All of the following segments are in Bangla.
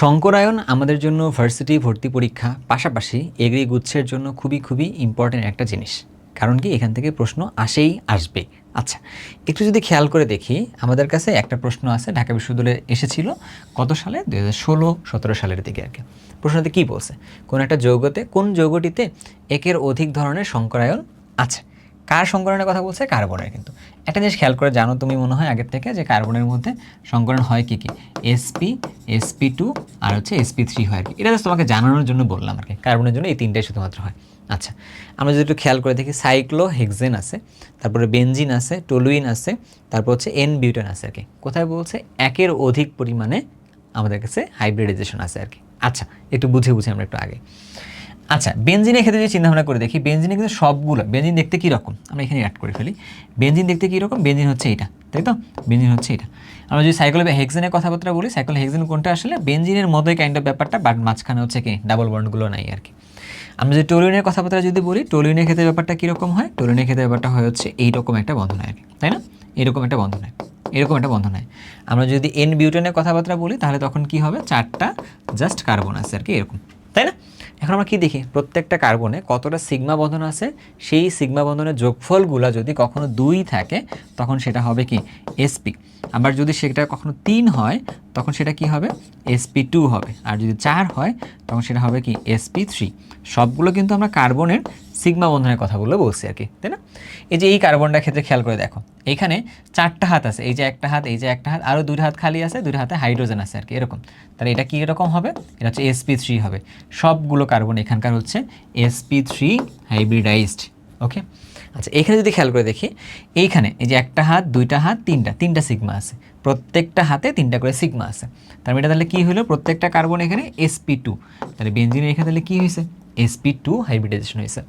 শঙ্করায়ন আমাদের জন্য ভার্সিটি ভর্তি পরীক্ষা, পাশাপাশি এগ্রি গুচ্ছের জন্য খুবই খুবই ইম্পর্ট্যান্ট একটা জিনিস। কারণ কি, এখান থেকে প্রশ্ন আসেই আসবে। আচ্ছা একটু যদি খেয়াল করে দেখি, আমাদের কাছে একটা প্রশ্ন আছে, ঢাকা বিশ্ববিদ্যালয়ে এসেছিল কত সালে? দু হাজার ষোলো, সতেরো সালের দিকে আর কি। প্রশ্নতে কী বলছে? কোন একটা যৌগতে, কোন যৌগটিতে একের অধিক ধরনের শঙ্করায়ন আছে? কার সংকরণের কথা বলছে? কার্বনের কিন্তু। একটা জিনিস খেয়াল করে জানো তুমি মনে হয় আগের থেকে যে কার্বনের মধ্যে সংকরণ হয় কি কি? এসপি এসপি টু আর হচ্ছে এসপি থ্রি হয় আর কি। এটা তোমাকে জানানোর জন্য বললাম আর কি। কার্বনের জন্য এই তিনটাই শুধুমাত্র হয়। আচ্ছা আমরা যদি একটু খেয়াল করে দেখি সাইক্লো হেক্সেন আছে, তারপরে বেনজিন আছে টলুইন আছে, তারপর হচ্ছে এন বিউটেন আছে আর কি। কোথায় বলছে? একের অধিক পরিমাণে আমাদের কাছে হাইব্রিডাইজেশন আছে আর কি। আচ্ছা একটু বুঝে বুঝে আমরা একটু আগে। আচ্ছা বেনজিনের ক্ষেত্রে যদি চিন্তাভাবনা করে দেখি বেনজিনে কিন্তু সবগুলো বেঞ্জিন দেখতে কীরকম আমরা এখানে অ্যাড করে ফেলি। বেঞ্জিন দেখতে কীরকম বেঞ্জিন হচ্ছে এটা, তাই তো? বেঞ্জিন হচ্ছে এটা। আমরা যদি সাইকেল হেক্সেনের কথাবার্তা বলি সাইকেল হেক্সেন কোনটা আসলে? বেঞ্জিনের মতোই কাইন্ড অফ ব্যাপারটা বাট মাঝখানে হচ্ছে কি ডাবল বন্ডগুলো নাই আর কি। আমরা যদি টোলিনের কথাবার্তা যদি বলি টোলিনের ক্ষেত্রে ব্যাপারটা কীরকম হয়? টোলিনের ক্ষেত্রে ব্যাপারটা হয় হচ্ছে, এইরকম একটা বন্ধন হয় আর কি তাই না? এরকম একটা বন্ধন হয় এরকম একটা বন্ধন হয় আমরা যদি এন বিউটেনের কথাবার্তা বলি, তাহলে তখন কি হবে? চারটা জাস্ট কার্বন আছে আর কি, এরকম। এখন আমরা কি দেখি? প্রত্যেকটা কার্বনে কতটা সিগমা বন্ধন আছে? সেই সিগমা বন্ধনের যোগফলগুলো যদি কখনো দুই থাকে, তখন সেটা হবে কি? এসপি আবার যদি সেটা কখনো তিন হয়, তখন সেটা কি হবে? এসপি টু হবে। আর যদি চার হয়, তখন সেটা হবে কি? এসপি থ্রি সবগুলো কিন্তু আমরা কার্বনের সিগমা বন্ধনের কথাগুলো বলছি আর কি, তাই না? এই যে এই কার্বনটার ক্ষেত্রে খেয়াল করে দেখো, এখানে চারটা হাত আছে, এই যে একটা হাত, এই যে একটা হাত আরও দুইটা হাত খালি আছে, দুইটা হাতে হাইড্রোজেন আছে আর কি, এরকম। তাহলে এটা কি এরকম হবে? এটা হচ্ছে এসপি থ্রি হবে। সবগুলো কার্বন এখানকার হচ্ছে এসপি থ্রি হাইব্রিডাইজড, ওকে? আচ্ছা এখানে যদি খেয়াল করে দেখি, এইখানে এই যে একটা হাত, দুইটা হাত, তিনটা তিনটা সিগমা আছে। প্রত্যেকটা হাতে তিনটা করে সিগমা আছে। তার মানে তাহলে কী হলো? প্রত্যেকটা কার্বন এখানে এসপি টু। তাহলে বেঞ্জিনের এখানে তাহলে কী হয়েছে? এসপি টু হাইব্রিডাইজেশন হয়েছে।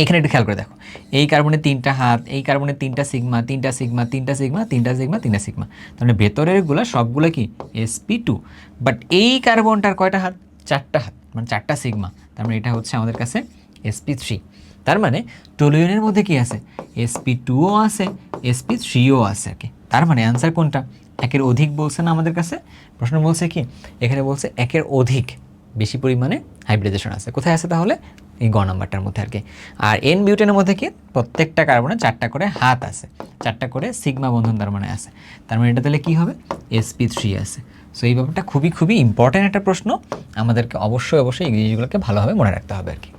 এখানে একটু খেয়াল করে দেখো। এই কার্বনের তিনটা হাত, এই কার্বনের তিনটা সিগমা তিনটা সিগমা তিনটা সিগমা তিনটা সিগমা তিনটা সিগমা। তাহলে ভেতরেরগুলো সবগুলো কি? এসপি টু বাট এই কার্বনটার কয়টা হাত? চারটা হাত মানে চারটা সিগমা। তার মানে এটা হচ্ছে আমাদের কাছে এসপি থ্রি তার মানে টোলিয়নের মধ্যে কি আছে? এসপি টুও আছে এসপি থ্রিও আছে আর কি তার মানে অ্যান্সার কোনটা? একের অধিক বলছে না আমাদের কাছে? প্রশ্ন বলছে কি? এখানে বলছে একের অধিক বেশি পরিমাণে হাইব্রিডেশন আছে। কোথায় আছে তাহলে? এই গ নাম্বারটার মধ্যে আর কি। আর এন বিউটেনের মধ্যে কি? প্রত্যেকটা কার্বনে চারটা করে হাত আছে। চারটা করে সিগমা বন্ধন তার মানে আছে। তার মানে এটা তাহলে কী হবে? এসপি থ্রি আছে। সো এই ব্যাপারটা খুবই খুবই ইম্পর্ট্যান্ট একটা প্রশ্ন। আমাদেরকে অবশ্যই অবশ্যই এই জিনিসগুলোকে ভালোভাবে মনে রাখতে হবে আর কি।